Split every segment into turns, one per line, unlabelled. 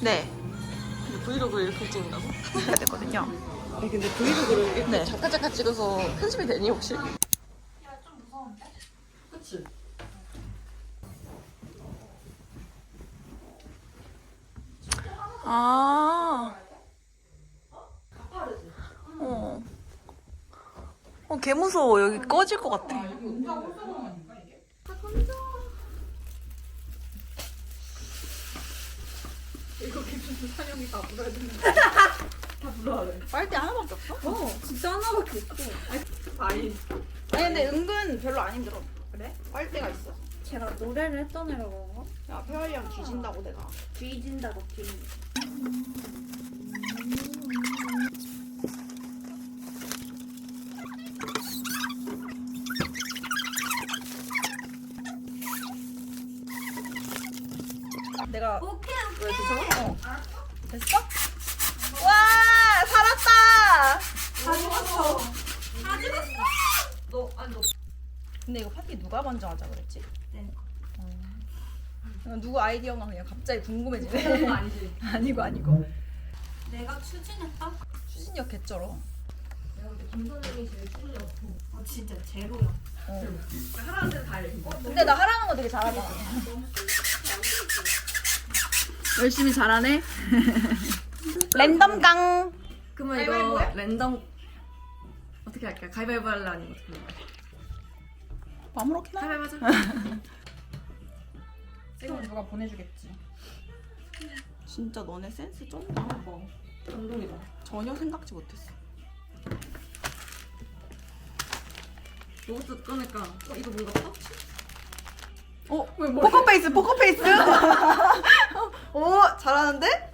네.
근데 브이로그를 이렇게 찍는다고?
해야 되거든요.
아니 근데 브이로그를 이렇게
네.
잠깐 잠깐 찍어서 편집이 되니 혹시? 그치?
아. 어. 어, 개 무서워. 여기 꺼질 것 같아. 빨대 하나밖에 없어? 어, 진짜 하나밖에 없어.
아니
아니, 근데 은근 별로 안 힘들어. 그래? 빨대가 있어.
제가 노래를 했던 애라 그런가?
야, 페어리랑 뒤진다고 내가.
뒤진다고 뒤.
내가
오케이
왜 주워? 어. 됐어? 와, 살았다!
다 죽었어.
너 아니 너
근데 이거 파티 누가 먼저 하자 그랬지?
네.
어. 누구 아이디어가 그냥 갑자기 궁금해지네.
아니지
아니고 아니고.
내가 추진했다.
추진력 개쩔어.
내가 김선영이 제일 추진력
어 진짜 제로야.
하라는 데는 다 해.
근데 나 하라는 거 되게 잘하잖아. 열심히 잘하네. 랜덤 강.
그러면 이거 랜덤 어떻게 할까? 가위바위보 할래 아니면 어떻게 할까?
아무렇게 나.
가위바위보 하자
이거 누가 보내주겠지. 진짜 너네 센스 쩐다.
감동이다
전혀 생각지 못했어.
이것도 꺼낼까? 어 이거 뭔가 파우치?
어?
왜 뭐?
포커페이스, 포커페이스. 오, 잘하는데?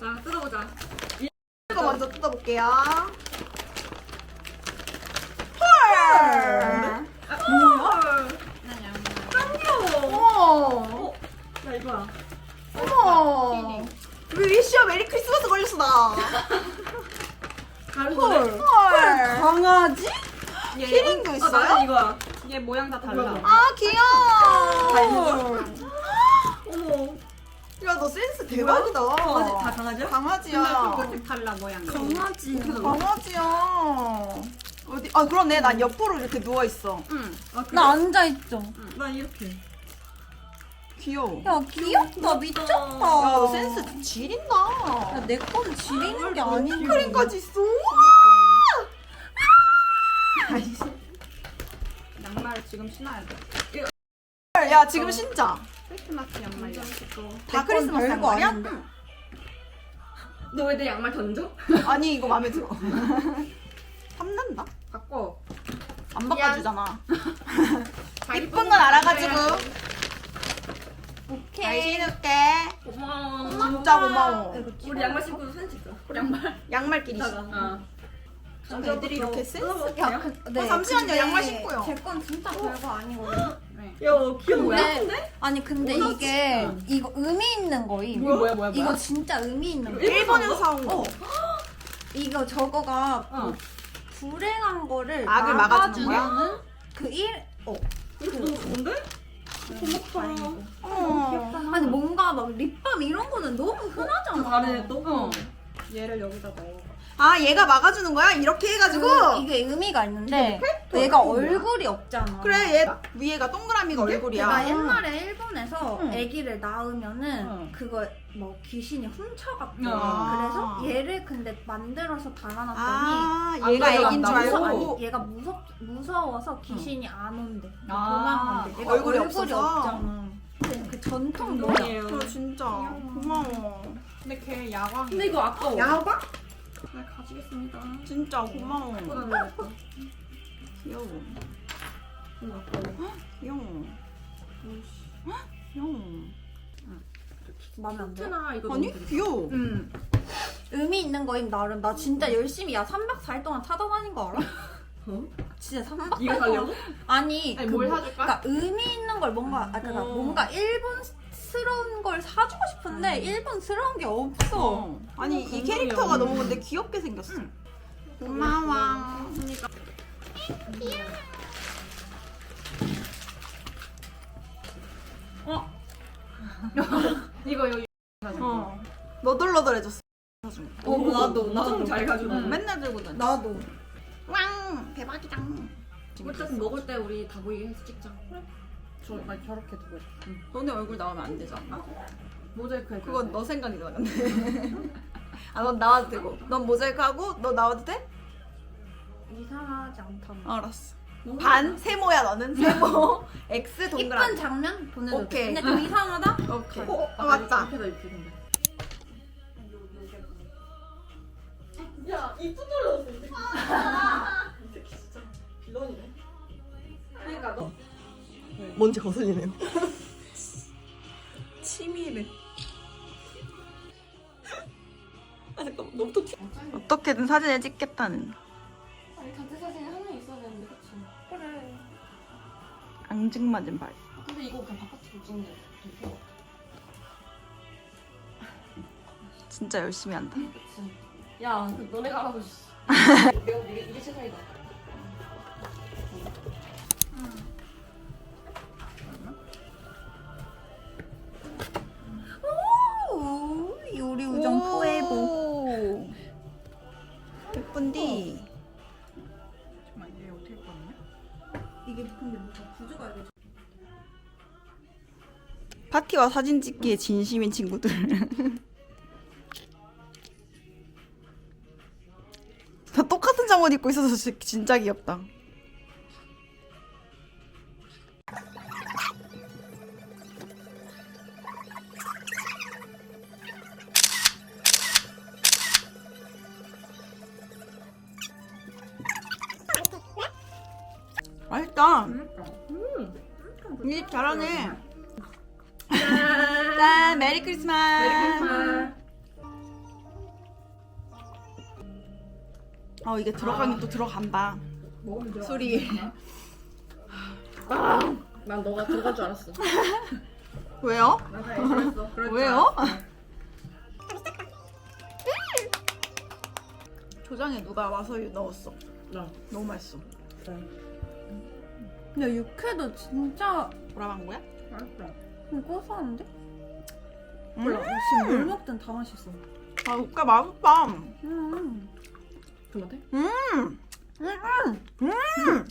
자 뜯어보자
이거 먼저 뜯어볼게요. 헐.
뭐야?
어머.
야 이거야
어머. 왜 위시어 메리 크리스마스 걸렸어 나. 헐. 헐.
강아지?
키링도
아
있어요?
나는 이거야
얘 모양 다
달라.
아 귀여워.
어머
야 너 센스 대박이다.
강아지 다 강아지야?
강아지야.
달라 모양.
강아지
강아지야. 어디? 아 그러네. 난 옆으로 이렇게 누워 있어.
응.
아, 그래?
나 앉아 있죠.
나 이렇게
귀여워.
야 귀엽다 미쳤다.
야 너 센스 지린다.
야, 내 거는 지리는 게 아니고.
크림까지 있어.
양말 지금 신어야 돼.
야 지금 신자.
크리스마스 양말.
다 크리스마스 양말이야?
너왜 내 양말 던져?
아니 이거 마음에 들어. 탐난다.
바꿔.
안 바꿔주잖아. 이쁜 건 알아가지고. 잘
오케이.
신을게.
고마워
진짜 고마워.
우리 양말 신고 사진 찍자 양말
양말끼리.
어.
좀 애들이 이렇게 센스.
야,
네,
어, 잠시만요,
근데
양말 신고요.
제건 진짜 별거 아니거든요. 네.
야 귀여워
근데 아니 근데 이게 이거 의미 있는 거임.
뭐야, 뭐야,
이거 진짜 의미 있는 거.
일본에서 사온 거.
이거 저거가
어.
불행한 거를
악을 막아주는 거야?
막아주는 그 일. 어.
이거 너무 좋은데? 고맙다
어.
아니 뭔가 막 립밤 이런 거는 너무 흔하잖아.
다르네 또
어.
얘를 여기다 넣어
아 얘가 막아주는 거야? 이렇게 해가지고.
그, 이게 의미가 있는데 얘가 얼굴이 없잖아.
그래 얘 위에가 동그라미가
내가
얼굴이야.
옛날에 일본에서
응.
아기를 낳으면은
응.
그거 뭐 귀신이 훔쳐갔대.
아.
그래서 얘를 근데 만들어서 달아놨더니
아
안
얘가 애긴 줄? 알고.
아니, 얘가 무섭 무서워서 귀신이 안 온대.
아,
도망간대. 얘가
얼굴이
얼굴이,
없어서?
없잖아. 전통 노래.
감동이에요
어 진짜 고마워.
근데 걔 야광.
근데 이거 아까워
야봐?
네 가지겠습니다
진짜 고마워. 귀여워.
이거 아까워
귀여워. 헉, 귀여워.
마음에 안 들어?
트나 이거
아니 귀여워.
음. 의미 있는 거임 나름. 나 진짜 열심히 야 3박 4일 동안 찾아다닌 거 알아?
어?
진짜 3박
이거
4일
살려고?
동안. 아니,
아니
그
뭘
뭐-
사줄까?
그러니까 의미 있는 걸 뭔가 아 그러니까
어.
뭔가 일본스러운 걸 사주고 싶은데 일본스러운 게 없어.
어. 아니 이 캐릭터가 너무 근데 귀엽게 생겼어. 고마워.
이거 여기
어. 너덜너덜해졌어. 나중에.
어, 나도, 나도.
엄청 잘 가지고.
응, 맨날 들고 다녀.
나도.
왕 대박이다.
어차피 먹을 때 우리 다 보이게 해서 찍자. 그래.
저, 아니, 저렇게 두고 싶어.
너네 얼굴 나오면 안 되잖아.
모자이크 해.
그건 너 생각이잖아. 근데. 아, 넌 나와도 되고. 넌 모자이크 하고 너 나와도 돼?
이상하지 않다.
알았어. 반 세모야 너는 세모. X
이쁜
동그라미.
장면 보내줘.
오케이.
근데 좀 이상하다?
오케이.
어,
아, 맞다.
이렇게 다 이렇게 근데.
야, 이쁜 놀랐어.
그러니까 너.
뭔지 거슬리네요.
치밀해.
아 잠깐만 너무 또 튀.
어떻게든 사진을 찍겠다는
아니 단체 사진이 하나 있어야 되는데 그치?
그래.
앙증맞은 발.
근데 이거 그냥 바깥으로 찍는 게.
진짜 열심히 한다.
그치? 야, 그 너네가 있어. 내가 이게 이게 최선이다.
오, 요리 우정 포에보.
오. 예쁜디. 잠깐만 얘 어떻게 꺼냐?
이게 근데 뭐가 구조가 이게
파티와 사진 찍기에 진심인 친구들. 다 똑같은 잠옷 입고 있어서 진- 진짜 귀엽다. 잘하네. 짠, 메리 크리스마스. 어, 이게 들어가긴 또 들어간다.
먹으면 돼.
소리.
난 너가 들어갈 줄 알았어.
왜요?
그럴 줄
왜요? 조장에 누가 와서 넣었어.
나.
너무 맛있어.
근데 육회도 진짜
뭐라고 거야?
맛있어.
좀 고소한데?
몰라.
지금 뭘 먹든 다 맛있어.
아, 오빠 맛있다.
음.
토마토?
음. 음.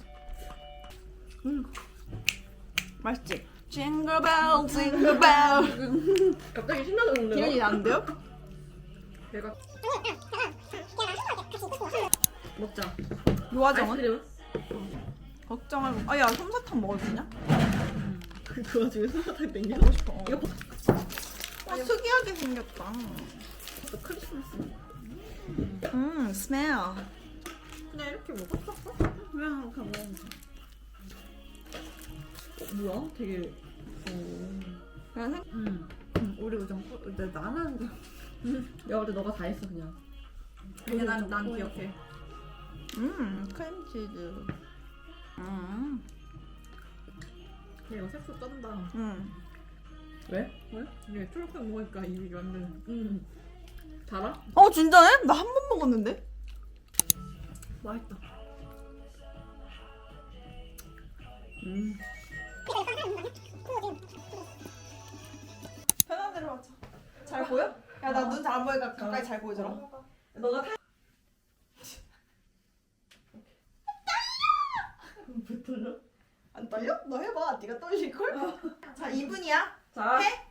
음. 맛있지? 징글벨, 징글벨.
갑자기 신나졌는데?
기억이 안 돼요?
내가 먹자. 아이스크림?
걱정을 못. 아, 야, 솜사탕 먹을 수 있냐?
그 와중에 순사탕 땡겨.
먹고 싶어. 어.
이거
아, 특이하게 생겼다.
또 크리스마스.
음, 스멜.
그냥 이렇게 먹었었어?
그냥 먹으면 돼.
어, 뭐야? 되게. 어.
그냥 생...
음.
음, 우리 우정 포. 근데 나는
야, 근데 너가 다 했어 그냥.
근데 난, 난 기억해.
음, 크림치즈. 음,
이거 색소 쩐다.
음.
왜?
왜? 이게 초록색 먹으니까 입이 완전.
음. 달아?
어, 진짜네? 나 한 번 먹었는데?
맛있다. 음.
편한 대로 하자. 잘 보여? 야, 나 눈 잘 안 보이니까 가까이 잘 보여줘라.
너가 타. 떨려?
안 떨려? 너 해봐. 네가 떨릴 걸? 자, 2분이야.
자.
해?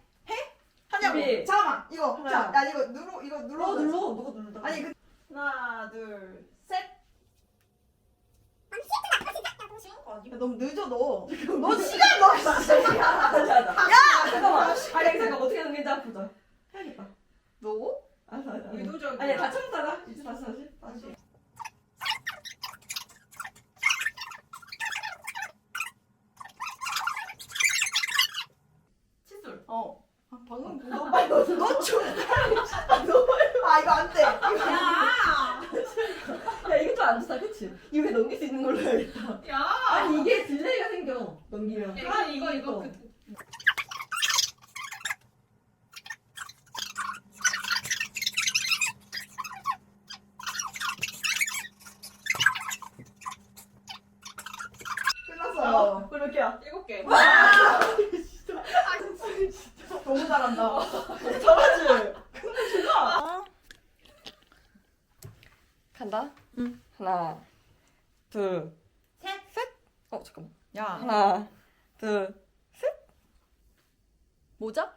하냐고.
준비.
잠깐만. 이거.
하나.
자, 야, 이거 눌러, 이거 눌러.
눌러 눌러. 누가 누른다?
아니, 그. 하나, 둘, 셋. 야, 너무 늦어, 너. 너 시간 너.
야! 잠깐만. 아니 잠깐 어떻게 하는 건지 한번 보자. 해야겠다.
너?
알았어 알았어.
의도적이야.
아니 다 참다가 이제 다시 다시 다시.
어. 아, 방금 너, 너 좀. 아, 이거 안 돼. 이거
야 이게 좀 안 좋다 그치? 이거 넘길 수 있는 걸로 해야겠다.
야.
아니 이게 딜레이가 생겨 넘기면.
아, 이거, 이거.
어.
그, 끝났어요.
어, 그렇게야.
일곱 개.
와.
너무 잘한다.
잘하지. 근데 제가
응.
하나, 둘,
셋.
셋. 어 잠깐만.
야
하나, 둘.
모자?